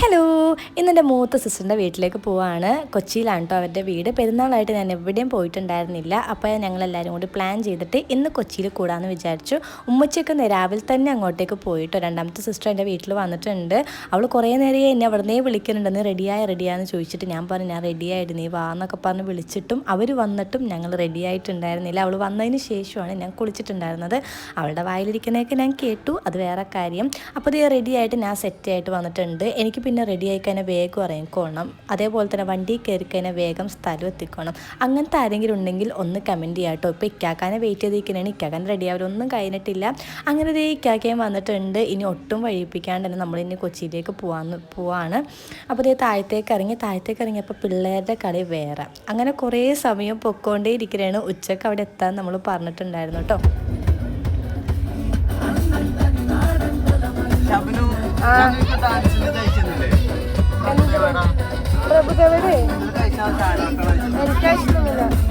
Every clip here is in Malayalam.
ഹലോ ഇന്നെന്റെ മൂത്ത സിസ്റ്ററിന്റെ വീട്ടിലേക്ക് പോവാണ്. കൊച്ചിയിലാണ് കേട്ടോ അവരുടെ വീട്. പെരുന്നാളായിട്ട് ഞാൻ എവിടെയും പോയിട്ടുണ്ടായിരുന്നില്ല. അപ്പോൾ ഞങ്ങളെല്ലാവരും കൂടി പ്ലാൻ ചെയ്തിട്ട് ഇന്ന് കൊച്ചിയിൽ കൂടാമെന്ന് വിചാരിച്ചു. ഉമ്മച്ചയൊക്കെ രാവിലെ തന്നെ അങ്ങോട്ടേക്ക് പോയിട്ടോ. രണ്ടാമത്തെ സിസ്റ്റർ എന്റെ വീട്ടിൽ വന്നിട്ടുണ്ട്. അവൾ കുറേ നേരം എന്നെ അവിടെ നിന്നേ വിളിക്കുന്നുണ്ടെന്ന് റെഡിയായ റെഡിയാന്ന് ചോദിച്ചിട്ട് ഞാൻ പറഞ്ഞു ഞാൻ റെഡിയായിട്ട് നീ വാ എന്നൊക്കെ പറഞ്ഞ് വിളിച്ചിട്ടും അവർ വന്നിട്ടും ഞങ്ങൾ റെഡി ആയിട്ടുണ്ടായിരുന്നില്ല. അവൾ വന്നതിന് ശേഷമാണ് ഞാൻ കുളിച്ചിട്ടുണ്ടായിരുന്നത്. അവളുടെ വായിലിരിക്കുന്നതൊക്കെ ഞാൻ കേട്ടു. അത് വേറെ കാര്യം. അപ്പോൾ ഇത് റെഡിയായിട്ട് ഞാൻ സെറ്റ് ആയിട്ട് വന്നിട്ടുണ്ട്. എനിക്ക് പിന്നെ റെഡി ആയി കഴിഞ്ഞാൽ വേഗം ഇറങ്ങിക്കോണം അതേപോലെ തന്നെ വണ്ടി കയറി കഴിഞ്ഞാൽ വേഗം സ്ഥലം എത്തിക്കണം. അങ്ങനത്തെ ആരെങ്കിലും ഉണ്ടെങ്കിൽ ഒന്ന് കമന്റ് ചെയ്യാം കേട്ടോ. ഇപ്പോൾ ഇക്കാക്കാനെ വെയിറ്റ് ചെയ്തിരിക്കണേണ്. ഇക്കാക്കാൻ റെഡി ആവലൊന്നും കഴിഞ്ഞിട്ടില്ല. അങ്ങനെ ദേ ഇക്കാക്കയും വന്നിട്ടുണ്ട്. ഇനി ഒട്ടും വഴിപ്പിക്കാണ്ട് തന്നെ നമ്മൾ ഇനി കൊച്ചിയിലേക്ക് പോകാമെന്ന് പോവാണ്. അപ്പോൾ ഇതേ താഴത്തേക്ക് ഇറങ്ങി താഴത്തേക്ക് ഇറങ്ങിയപ്പോൾ പിള്ളേരുടെ കളി വേറെ. അങ്ങനെ കുറേ സമയം പൊക്കോണ്ടേ ഇരിക്കുകയാണ് ഉച്ചയ്ക്ക് അവിടെ എത്താൻ നമ്മൾ പറഞ്ഞിട്ടുണ്ടായിരുന്നു കേട്ടോ. ശബനു ഞങ്ങൾക്ക് Arkadaşlar. Enteresan. Enteresan.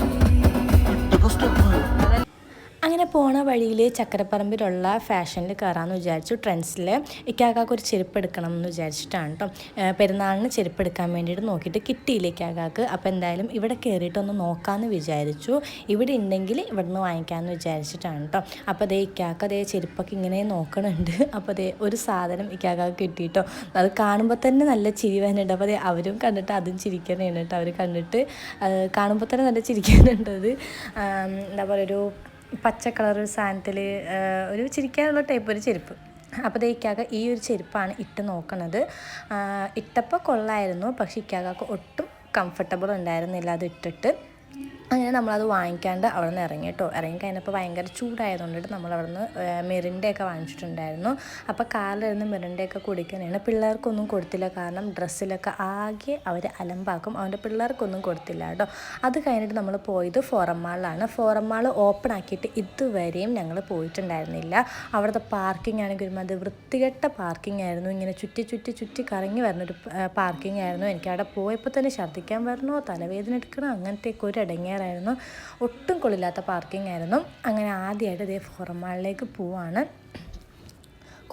അങ്ങനെ പോണ വഴിയിൽ ചക്കരപ്പറമ്പിലുള്ള ഫാഷനിൽ കയറാമെന്ന് വിചാരിച്ചു. ട്രെൻഡ്സിൽ ഇക്കാക്കാക്ക് ഒരു ചെരുപ്പ് എടുക്കണം എന്ന് വിചാരിച്ചിട്ടാണ് കേട്ടോ പെരുന്നാളിന് ചെരുപ്പ് എടുക്കാൻ വേണ്ടിയിട്ട് നോക്കിയിട്ട് കിട്ടിയില്ല ഇക്കാക്കാക്ക് അപ്പോൾ എന്തായാലും ഇവിടെ കയറിയിട്ടൊന്ന് നോക്കാമെന്ന് വിചാരിച്ചു. ഇവിടെ ഉണ്ടെങ്കിൽ ഇവിടെ നിന്ന് വാങ്ങിക്കാമെന്ന് വിചാരിച്ചിട്ടാണ് കേട്ടോ അപ്പോൾ അതേ ഇക്കാക്ക അതേ ചെരുപ്പൊക്കെ ഇങ്ങനെ നോക്കണുണ്ട്. അപ്പോൾ അതേ ഒരു സാധനം ഇക്കാക്കാക്ക് കിട്ടിയിട്ടോ അത് കാണുമ്പോൾ തന്നെ നല്ല ചിരി വരുന്നുണ്ട് അപ്പോൾ അതേ അവരും കണ്ടിട്ട് അതും ചിരിക്കാനാണ് കേട്ടോ അവർ കണ്ടിട്ട് കാണുമ്പോൾ തന്നെ നല്ല ചിരിക്കാനുണ്ട് അത്. എന്താ പറയുക ഒരു പച്ച കളർ ഒരു സാധനത്തിൽ ഒരു ചിരിക്കാനുള്ള ടൈപ്പ് ഒരു ചെരുപ്പ്. അപ്പോൾ ഇക്കാക്ക ഈ ഒരു ചെരുപ്പാണ് ഇട്ട് നോക്കണത്. ഇട്ടപ്പോൾ കൊള്ളായിരുന്നു പക്ഷേ ഇക്കാക്ക ഒട്ടും കംഫർട്ടബിൾ ഉണ്ടായിരുന്നില്ല അത് ഇട്ടിട്ട്. അങ്ങനെ നമ്മളത് വാങ്ങിക്കാണ്ട് അവിടെ നിന്ന് ഇറങ്ങി കേട്ടോ. ഇറങ്ങി കഴിഞ്ഞപ്പോൾ ഭയങ്കര ചൂടായതുകൊണ്ടിട്ട് നമ്മൾ അവിടെ നിന്ന് മെറിന്റെയൊക്കെ വാങ്ങിച്ചിട്ടുണ്ടായിരുന്നു. അപ്പോൾ കാറിലിരുന്ന് മെറിന്റെയൊക്കെ കുടിക്കാനാണ് പിള്ളേർക്കൊന്നും കൊടുത്തില്ല. കാരണം ഡ്രസ്സിലൊക്കെ ആകെ അവർ അലമ്പാക്കും. അവന്റെ പിള്ളേർക്കൊന്നും കൊടുത്തില്ല കേട്ടോ. അത് കഴിഞ്ഞിട്ട് നമ്മൾ പോയത് ഫോറം മാൾ ഓപ്പൺ ആക്കിയിട്ട് ഇതുവരെയും ഞങ്ങൾ പോയിട്ടുണ്ടായിരുന്നില്ല. അവിടുത്തെ പാർക്കിംഗ് ആണെങ്കിൽ ഒരുമാതിരി വൃത്തികെട്ട പാർക്കിംഗ് ആയിരുന്നു. ഇങ്ങനെ ചുറ്റി ചുറ്റി ചുറ്റി കറങ്ങി വരുന്നൊരു പാർക്കിംഗ് ആയിരുന്നു. എനിക്ക് അവിടെ പോയപ്പോൾ തന്നെ ഛർദ്ദിക്കാൻ വരണോ തലവേദന എടുക്കണോ അങ്ങനത്തെയൊക്കെ ഒരു ഇടങ്ങേറായിരുന്നു ഒട്ടും കൊള്ളില്ലാത്ത പാർക്കിംഗ് ആയിരുന്നു. അങ്ങനെ ആദ്യമായിട്ട് ഇതേ ഫോറം മാളിലേക്ക് പോവാണ്.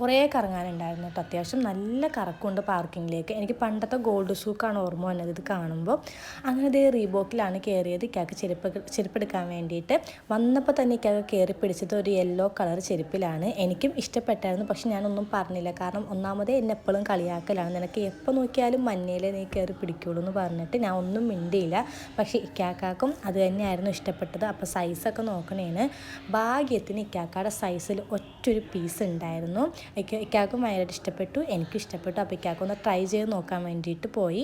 കുറേ കറങ്ങാനുണ്ടായിരുന്നു കേട്ടോ. അത്യാവശ്യം നല്ല കറക്കമുണ്ട് പാർക്കിങ്ങിലേക്ക്. എനിക്ക് പണ്ടത്തെ ഗോൾഡ് സൂക്കാണ് ഓർമ്മ വന്നത് ഇത് കാണുമ്പോൾ അങ്ങനെ ഇതേ റീബോക്കിലാണ് കയറിയത് ഇക്കാക്ക് ചെരുപ്പ് ചെരുപ്പെടുക്കാൻ വേണ്ടിയിട്ട്. വന്നപ്പോൾ തന്നെ ഇക്കാക്ക് കയറി പിടിച്ചത് ഒരു യെല്ലോ കളർ ചെരുപ്പിലാണ്. എനിക്കും ഇഷ്ടപ്പെട്ടായിരുന്നു പക്ഷെ ഞാനൊന്നും പറഞ്ഞില്ല. കാരണം ഒന്നാമതേ എന്നെ എപ്പോഴും കളിയാക്കലാണ്. നിനക്ക് എപ്പോൾ നോക്കിയാലും മഞ്ഞയിലെ നീ കയറി പിടിക്കുള്ളൂ എന്ന് പറഞ്ഞിട്ട് ഞാൻ ഒന്നും മിണ്ടിയില്ല. പക്ഷേ ഇക്കാക്കാക്കും അത് തന്നെയായിരുന്നു ഇഷ്ടപ്പെട്ടത്. അപ്പോൾ സൈസൊക്കെ നോക്കണേന് ഭാഗ്യത്തിന് ഇക്കാക്കയുടെ സൈസിൽ ഒറ്റൊരു പീസ് ഉണ്ടായിരുന്നു. ഇക്കാക്കും ഭയങ്കരമായിട്ട് ഇഷ്ടപ്പെട്ടു എനിക്കും ഇഷ്ടപ്പെട്ടു. അപ്പോൾ ഇക്കാക്കൊന്ന് ട്രൈ ചെയ്ത് നോക്കാൻ വേണ്ടിയിട്ട് പോയി.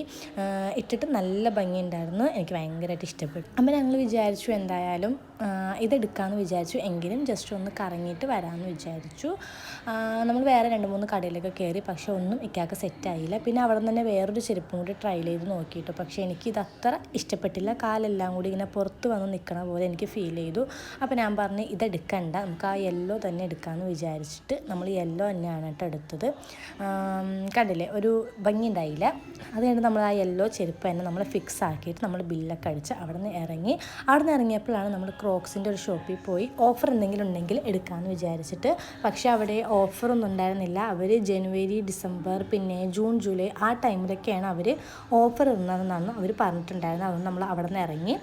ഇട്ടിട്ട് നല്ല ഭംഗിയുണ്ടായിരുന്നു. എനിക്ക് ഭയങ്കരമായിട്ട് ഇഷ്ടപ്പെട്ടു. അപ്പോൾ ഞങ്ങൾ വിചാരിച്ചു എന്തായാലും ഇതെടുക്കാമെന്ന് വിചാരിച്ചു. എങ്കിലും ജസ്റ്റ് ഒന്ന് കറങ്ങിയിട്ട് വരാമെന്ന് വിചാരിച്ചു. നമ്മൾ വേറെ രണ്ട് മൂന്ന് കടയിലൊക്കെ കയറി പക്ഷേ ഒന്നും ഇക്കാക്ക് സെറ്റായില്ല പിന്നെ അവിടെ തന്നെ വേറൊരു ചെരുപ്പും കൂടി ട്രൈ ചെയ്ത് നോക്കിയിട്ടു. പക്ഷേ എനിക്ക് ഇത് അത്ര ഇഷ്ടപ്പെട്ടില്ല. കാലെല്ലാം കൂടി ഇങ്ങനെ പുറത്ത് വന്ന് നിൽക്കണ പോലെ എനിക്ക് ഫീൽ ചെയ്തു. അപ്പോൾ ഞാൻ പറഞ്ഞു ഇതെടുക്കണ്ട. നമുക്ക് ആ യെല്ലോ തന്നെ എടുക്കാമെന്ന് വിചാരിച്ചിട്ട് നമ്മൾ യെല്ലോ തന്നെയാണ് കേട്ടോ എടുത്തത്. കണ്ടില്ലേ? ഒരു ഭംഗി ഉണ്ടായില്ല. അത് കഴിഞ്ഞ് നമ്മൾ ആ യെല്ലോ ചെരുപ്പ് തന്നെ നമ്മൾ ഫിക്സ് ആക്കിയിട്ട് നമ്മൾ ബില്ലൊക്കെ അടിച്ച് അവിടെ നിന്ന് ഇറങ്ങി. അവിടെ നിന്ന് ഇറങ്ങിയപ്പോഴാണ് നമ്മൾ ക്രോക്സിന്റെ ഒരു ഷോപ്പിൽ പോയി ഓഫർ എന്തെങ്കിലും ഉണ്ടെങ്കിൽ എടുക്കാമെന്ന് വിചാരിച്ചിട്ട്. പക്ഷേ അവിടെ ഓഫറൊന്നും ഉണ്ടായിരുന്നില്ല. അവർ ജനുവരി ഡിസംബർ പിന്നെ ജൂൺ ജൂലൈ ആ ടൈമിലൊക്കെയാണ് അവർ ഓഫർ ഇടുന്നതെന്നാണ് അവർ പറഞ്ഞിട്ടുണ്ടായിരുന്നത്. അതുകൊണ്ട് നമ്മൾ അവിടെ നിന്ന് ഇറങ്ങി.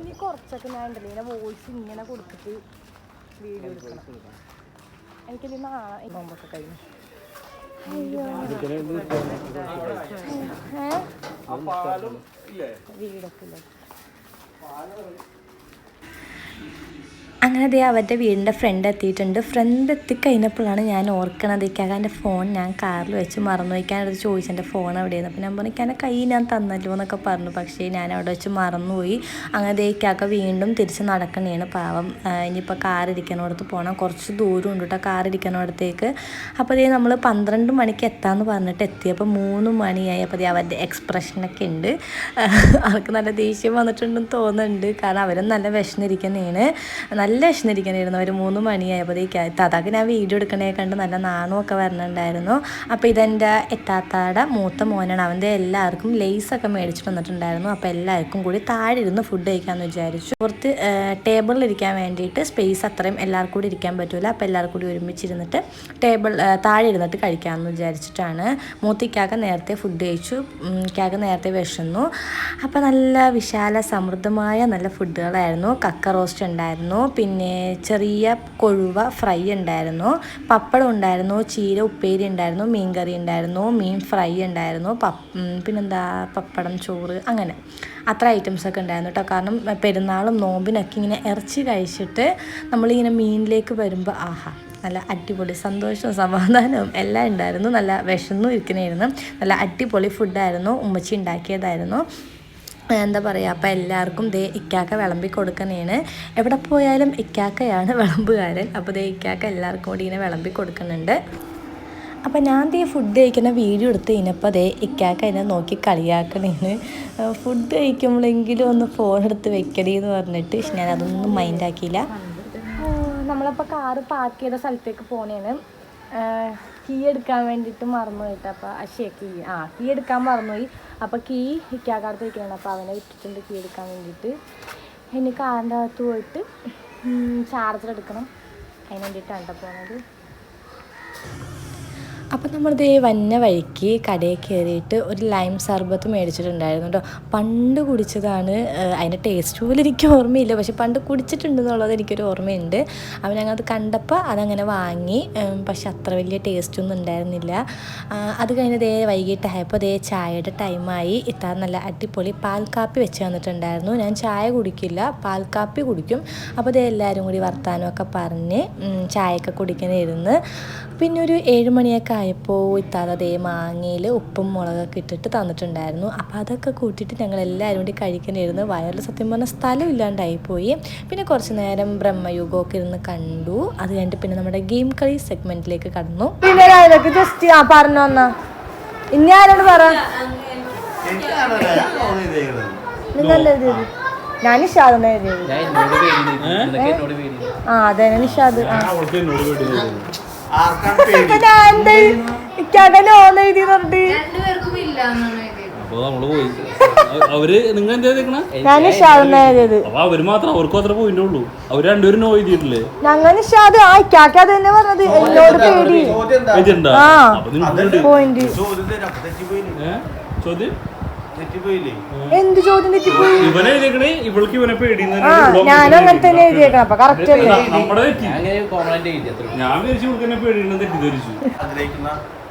ഇനി കുറച്ചൊക്കെ ഞാൻ ഉണ്ടല്ലോ. ഇങ്ങനെ വോയിസ് ഇങ്ങനെ കൊടുത്തിട്ട് വീഡിയോ എടുക്കണം. എനിക്കിത് നാളെ നോമ്പൊക്കെ കഴിഞ്ഞു. ഏ? വീടൊക്കെ ഇല്ലേ? അങ്ങനെ ദേ അവരുടെ വീടിന്റെ ഫ്രണ്ട് എത്തിയിട്ടുണ്ട്. ഫ്രണ്ട് എത്തിക്കഴിഞ്ഞപ്പോഴാണ് ഞാൻ ഓർക്കണത് ഇക്കാകാന്റെ ഫോൺ ഞാൻ കാറിൽ വെച്ച് മറന്നു വയ്ക്കാനടുത്ത് ചോദിച്ചു എന്റെ ഫോൺ എവിടെയായിരുന്നു അപ്പോൾ ഞാൻ പറഞ്ഞു ഇക്കാന്റെ കൈ ഞാൻ തന്നല്ലോ എന്നൊക്കെ പറഞ്ഞു. പക്ഷേ ഞാൻ അവിടെ വെച്ച് മറന്നുപോയി അങ്ങനെ ദേ ഇക്കാക്ക വീണ്ടും തിരിച്ച് നടക്കണേണ് പാവം. ഇനിയിപ്പോൾ കാർ ഇരിക്കണോടത്ത് പോകണം കുറച്ച് ദൂരം ഉണ്ട് കേട്ടോ കാർ ഇരിക്കണോടത്തേക്ക്. അപ്പോൾ ദേ നമ്മൾ പന്ത്രണ്ട് മണിക്ക് എത്താമെന്ന് പറഞ്ഞിട്ട് എത്തിയപ്പോൾ മൂന്ന് മണിയായി. അപ്പോൾ ദേ അവരുടെ എക്സ്പ്രഷനൊക്കെ ഉണ്ട്. അവർക്ക് നല്ല ദേഷ്യം വന്നിട്ടുണ്ടെന്ന് തോന്നുന്നുണ്ട്. കാരണം അവരും നല്ല വിഷമിരിക്കുന്നതാണ് നല്ല വിശന്നിരിക്കണമായിരുന്നു ഒരു മൂന്ന് മണിയായപ്പോഴേക്ക് താത്താക്ക് ഞാൻ വീഡിയോ എടുക്കണേ കണ്ട് നല്ല നാണമൊക്കെ വരണുണ്ടായിരുന്നു. അപ്പോൾ ഇതെന്റെ എത്താത്താടെ മൂത്ത മോനാണ്. അവന്റെ എല്ലാവർക്കും ലേസൊക്കെ മേടിച്ചിട്ട് വന്നിട്ടുണ്ടായിരുന്നു അപ്പോൾ എല്ലാവർക്കും കൂടി താഴെ ഇരുന്ന് ഫുഡ് കഴിക്കാമെന്ന് വിചാരിച്ചു. പുറത്ത് ടേബിളിൽ ഇരിക്കാൻ വേണ്ടിയിട്ട് സ്പേസ് അത്രയും എല്ലാവർക്കും കൂടി ഇരിക്കാൻ പറ്റില്ല അപ്പോൾ എല്ലാവർക്കും കൂടി ഒരുമിച്ചിരുന്നിട്ട് ടേബിൾ താഴെ ഇരുന്നിട്ട് കഴിക്കാമെന്ന് വിചാരിച്ചിട്ടാണ് മൂത്തിക്കാക്ക നേരത്തെ ഫുഡ് കഴിച്ചു. ക്യാക്ക നേരത്തെ വിശന്നു. അപ്പോൾ നല്ല വിശാല സമൃദ്ധമായ നല്ല ഫുഡുകളായിരുന്നു കക്ക റോസ്റ്റ് ഉണ്ടായിരുന്നു. പിന്നെ ചെറിയ കൊഴുവ ഫ്രൈ ഉണ്ടായിരുന്നു. പപ്പടം ഉണ്ടായിരുന്നു ചീര ഉപ്പേരി ഉണ്ടായിരുന്നു മീൻ കറി ഉണ്ടായിരുന്നു മീൻ ഫ്രൈ ഉണ്ടായിരുന്നു പപ്പ് പിന്നെന്താ പപ്പടം ചോറ് അങ്ങനെ. അത്ര ഐറ്റംസൊക്കെ ഉണ്ടായിരുന്നു കേട്ടോ കാരണം പെരുന്നാളും നോമ്പിനൊക്കെ ഇങ്ങനെ ഇറച്ചി കഴിച്ചിട്ട് നമ്മളിങ്ങനെ മീനിലേക്ക് വരുമ്പോൾ ആഹാ നല്ല അടിപൊളി സന്തോഷവും സമാധാനവും എല്ലാം ഉണ്ടായിരുന്നു. നല്ല വിശന്നും ഇരിക്കണമായിരുന്നു നല്ല അടിപൊളി ഫുഡായിരുന്നു ഉമ്മച്ചി ഉണ്ടാക്കിയതായിരുന്നു. എന്താ പറയുക അപ്പോൾ എല്ലാവർക്കും ദേ ഇക്കാക്ക വിളമ്പി കൊടുക്കണേണ് എവിടെ പോയാലും ഇക്കാക്കയാണ് വിളമ്പുകാരൻ. അപ്പോൾ ദേ ഇക്കാക്ക എല്ലാവർക്കും കൂടി ഇങ്ങനെ വിളമ്പി കൊടുക്കുന്നുണ്ട്. അപ്പം ഞാൻ ദേ ഫുഡ് കഴിക്കുന്ന വീഡിയോ എടുത്ത് കഴിഞ്ഞപ്പോൾ ദേ ഇക്കാക്ക എന്നെ നോക്കി കളിയാക്കണേന് ഫുഡ് കഴിക്കുമ്പോഴെങ്കിലും ഒന്ന് ഫോൺ എടുത്ത് വെക്കണേ എന്ന് പറഞ്ഞിട്ട് പക്ഷെ ഞാൻ അതൊന്നും മൈൻഡാക്കിയില്ല നമ്മളപ്പോൾ കാറ് പാർക്ക് ചെയ്ത സ്ഥലത്തേക്ക് പോണേന് കീ എടുക്കാൻ വേണ്ടിയിട്ട് മറന്നു പോയിട്ട് അപ്പോൾ അശേ കീ. ആ കീ എടുക്കാൻ മറന്നുപോയി. അപ്പോൾ കീ ഇക്കാക്കാടത്ത് വയ്ക്കണം അപ്പോൾ അവനെ വിട്ടിട്ടുണ്ട് കീ എടുക്കാൻ വേണ്ടിയിട്ട്. ഇനി കാറിന്റെ അകത്ത് പോയിട്ട് ചാർജർ എടുക്കണം. അതിന് വേണ്ടിയിട്ടാണ് കേട്ടോ പോണത്. അപ്പം നമ്മളിത് വന്ന വഴിക്ക് കടയിൽ കയറിയിട്ട് ഒരു ലൈം സർബത്ത് മേടിച്ചിട്ടുണ്ടായിരുന്നു കേട്ടോ പണ്ട് കുടിച്ചതാണ് അതിന്റെ ടേസ്റ്റ് പോലും എനിക്ക് ഓർമ്മയില്ല. പക്ഷെ പണ്ട് കുടിച്ചിട്ടുണ്ടെന്നുള്ളത് എനിക്കൊരു ഓർമ്മയുണ്ട്. അപ്പം ഞങ്ങളത് കണ്ടപ്പോൾ അതങ്ങനെ വാങ്ങി പക്ഷെ അത്ര വലിയ ടേസ്റ്റ് ഒന്നും ഉണ്ടായിരുന്നില്ല. അത് കഴിഞ്ഞ് ദേ വൈകിട്ടായപ്പോൾ ദേ ചായയുടെ ടൈമായി ഇത്താൻ നല്ല അടിപൊളി പാൽ കാപ്പി വെച്ച് തന്നിട്ടുണ്ടായിരുന്നു. ഞാൻ ചായ കുടിക്കില്ല പാൽ കാപ്പി കുടിക്കും. അപ്പോൾ ദേ എല്ലാവരും കൂടി വർത്താനമൊക്കെ പറഞ്ഞ് ചായയൊക്കെ കുടിക്കണിരുന്ന് പിന്നെ ഒരു ഏഴ് മണിയൊക്കെ ആയപ്പോൾ ഇത്താത ദേ മാങ്ങയിൽ ഉപ്പും മുളകൊക്കെ ഇട്ടിട്ട് തന്നിട്ടുണ്ടായിരുന്നു. അപ്പോൾ അതൊക്കെ കൂട്ടിയിട്ട് ഞങ്ങൾ എല്ലാവരും കൂടി കഴിക്കണിരുന്നു വയറിൽ സത്യം പറഞ്ഞാൽ സ്ഥലം ഇല്ലാണ്ടായിപ്പോയി. പിന്നെ കുറച്ച് നേരം ബ്രഹ്മയുഗമൊക്കെ ഇരുന്ന് കണ്ടു. അത് കഴിഞ്ഞിട്ട് പിന്നെ നമ്മുടെ ഗെയിം കളി സെഗ്മെന്റിലേക്ക് കടന്നു. ജസ്റ്റ് ആ പറഞ്ഞു വന്നാ. ഇനി ആരോട് പറ? ഞാൻ നിഷാദ് എഴുതിയത്. ഞാൻ എന്നോട് പേടി നിനക്ക് എന്നോട് പേടി ആ അതെ നിഷാദ്. അപ്പൊ നമ്മൾ പോയി. അവർ നിങ്ങൾ എന്താ ചെയ്തേക്കണ? ഞാൻ നിഷാദ് എഴുതിയത് അപ്പൊ അവർ മാത്രം അവർക്കും അത്ര പോയിന്റ് ഉള്ളൂ. അവർ രണ്ടുപേരും നോ എഴുതിയിട്ടില്ലേ? ഞങ്ങൾ നിഷാദ് ആ ഇക്കാക്ക അത് തന്നെ പറഞ്ഞത്. എന്നോട് പേടി. എഴുതിണ്ടാ ആ. പോയിന്റ് ചോദ്യം? എന്ത് ചോദ്യം തെറ്റിപ്പോയി? ഇവനെ എഴുതിയേക്കണേ. ഇവൾക്ക് ഇവനെ പേടിയെന്ന് ആ ഞാനും അങ്ങനെ തന്നെ എഴുതിയേക്കണം. അപ്പൊ കറക്റ്റ് അല്ലേ? നമ്മുടെ തെറ്റി. അങ്ങനെ കോമണായിട്ട് എഴുതി അത്ര ഞാൻ വിചാരിച്ചു ഇവൾക്ക് എന്നെ പേടിയുണ്ടെന്ന് തെറ്റിദ്ധരിച്ചു. ആഗ്രഹിക്കുന്ന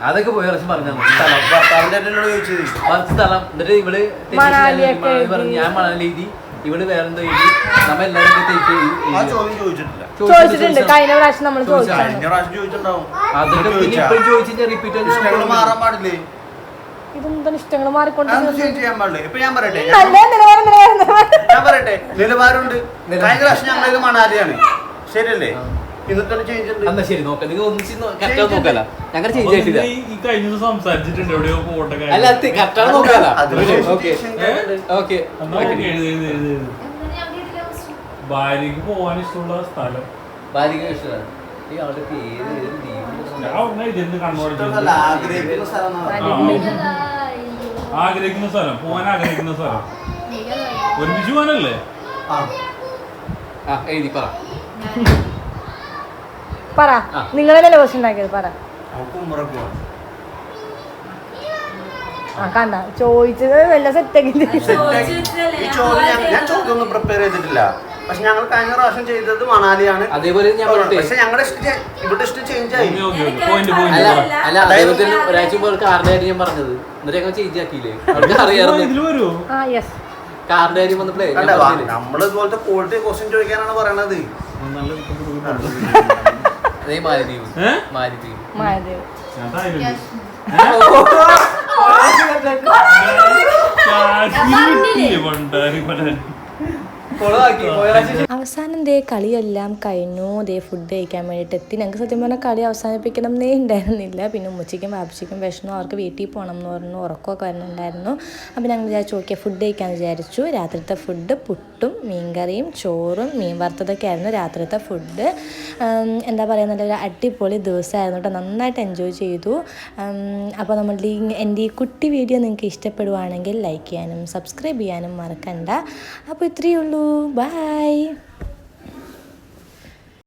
അതൊക്കെ പോയി കുറച്ച് പറഞ്ഞു സ്ഥലം. ഭർത്താവിന്റെ എന്നോട് ചോദിച്ചത്. സ്ഥലം. എന്നിട്ട് ഇവൾ മണാലിയൊക്കെ ഞാൻ പറഞ്ഞു. ഞാൻ മണാലി എഴുതി. ഇവൾ വേറെന്തോ എഴുതി. നമ്മ എല്ലാവരും തെറ്റി ആ ചോദ്യം ചോദിച്ചിട്ടില്ല. ചോദിച്ചിട്ടുണ്ട്. കഴിഞ്ഞ പ്രാവശ്യം നമ്മൾ ചോദിച്ചാണ് കഴിഞ്ഞ പ്രാവശ്യം ചോദിച്ചിട്ടുണ്ടാവും. അതൊക്കെ പിന്നെ ഇപ്പഴും ചോദിച്ചു ഞാൻ റിപ്പീറ്റ് ഇഷ്ടങ്ങൾ മാറാൻ പാടില്ലേ? ഇതെന്താണ് ഇഷ്ടങ്ങൾ മാറിക്കൊണ്ട് അതൊന്നും ചേഞ്ച് ചെയ്യാൻ പാടില്ലേ? ഇപ്പൊ ഞാൻ പറയട്ടെ നല്ല നിലവാരം നിലവാരം ഞാൻ പറയട്ടെ നിലവാരമുണ്ട്. കഴിഞ്ഞ പ്രാവശ്യം ഞങ്ങളിത് മണാലിയാണ്. ശരിയല്ലേ? എന്നാ ശരി നോക്കാം. നിങ്ങൾ ഒന്നിച്ച് കറക്റ്റാ നോക്കല്ല. ഞങ്ങൾ ചേഞ്ച് ആയിട്ടില്ല ഈ കഴിഞ്ഞ ദിവസം സംസാരിച്ചിട്ടുണ്ട് എവിടെയോ പോട്ടെ അല്ല അത് കറക്റ്റാണ് നോക്കാല. ഓക്കെ. ഭാര്യക്ക് പോവാൻ ഇഷ്ടമുള്ള സ്ഥലം. ബാലിക ഇഷ്ടമാണ്. ഈ ആളുടെ പേര് ഇതിന്ന് ആഗ്രഹിക്കുന്ന സ്ഥലം. ആഗ്രഹിക്കുന്ന സ്ഥലം പോവാൻ ആഗ്രഹിക്കുന്ന സ്ഥലം. ഒരുമിച്ച് പോകാനല്ലേ ആ. എഴുതി പറ. പറ. ആ. നിങ്ങളല്ലേ ക്വസ്റ്റ്യൻ ഉണ്ടാക്കിയത്? പറ. ആ കണ്ട. ചോദിച്ചത് വല്ല സെറ്റ് ആക്കി. ചോദ്യം ഞാൻ- ഞാൻ ചോദ്യം ഒന്നും പ്രിപ്പയർ ചെയ്തിട്ടില്ല. പക്ഷെ ഞങ്ങൾ കഴിഞ്ഞ പ്രാവശ്യം ചെയ്തത് മണാലിയാണ്. അതേപോലെ ഞാൻ പറയട്ടെ പക്ഷെ ഞങ്ങളുടെ ഇഷ്ടം ഇവിടെ ഇഷ്ടം ചേഞ്ച് ആയി. അല്ല അല്ല അതേപോലെ തന്നെ ഒരാഴ്ച മുമ്പ് അവൾക്ക് കാറിന്റെ കാര്യം ഞാൻ പറഞ്ഞത്. എന്നിട്ട് ഞങ്ങൾ ചേഞ്ച് ആക്കിയില്ലേ? അവർക്ക് അറിയാറുണ്ട് വരുമോ ആ യെസ് കാറിന്റെ കാര്യം വന്നപ്പോഴേ നമ്മൾ പറഞ്ഞില്ലേ? ഇതുപോലത്തെ ക്വാളിറ്റി ക്വസ്റ്റ്യൻ ചോദിക്കാനാണ് പറയണത്. അതേ മാലിദ്വീപ്? മാലിദ്വീപ്. കാശ്മീർ. അവസാനം ദേ കളിയെല്ലാം കഴിഞ്ഞു. ദേ ഫുഡ് കഴിക്കാൻ വേണ്ടിയിട്ട് എത്തി. ഞങ്ങൾക്ക് സത്യം പറഞ്ഞാൽ കളി അവസാനിപ്പിക്കണം എന്നേ ഉണ്ടായിരുന്നില്ല. പിന്നെ ഉമ്മച്ചിക്കും വാപ്പച്ചിക്കും വിഷമം. അവർക്ക് വീട്ടിൽ പോകണം എന്ന് പറഞ്ഞു. ഉറക്കമൊക്കെ വരുന്നുണ്ടായിരുന്നു അപ്പോൾ ഞങ്ങൾ വിചാരിച്ചു ഓക്കെ ഫുഡ് കഴിക്കാമെന്ന് വിചാരിച്ചു. രാത്രിത്തെ ഫുഡ് പുട്ടും മീൻകറിയും ചോറും മീൻ വറുത്തതൊക്കെ ആയിരുന്നു രാത്രിത്തെ ഫുഡ് എന്താ പറയുക നല്ലൊരു അടിപൊളി ദിവസമായിരുന്നു കേട്ടോ. നന്നായിട്ട് എൻജോയ് ചെയ്തു. അപ്പോൾ നമ്മളുടെ ഈ എന്റെ ഈ കുട്ടി വീഡിയോ നിങ്ങൾക്ക് ഇഷ്ടപ്പെടുവാണെങ്കിൽ ലൈക്ക് ചെയ്യാനും സബ്സ്ക്രൈബ് ചെയ്യാനും മറക്കണ്ട. അപ്പോൾ ഇത്രയേ ഉള്ളൂ. Bye!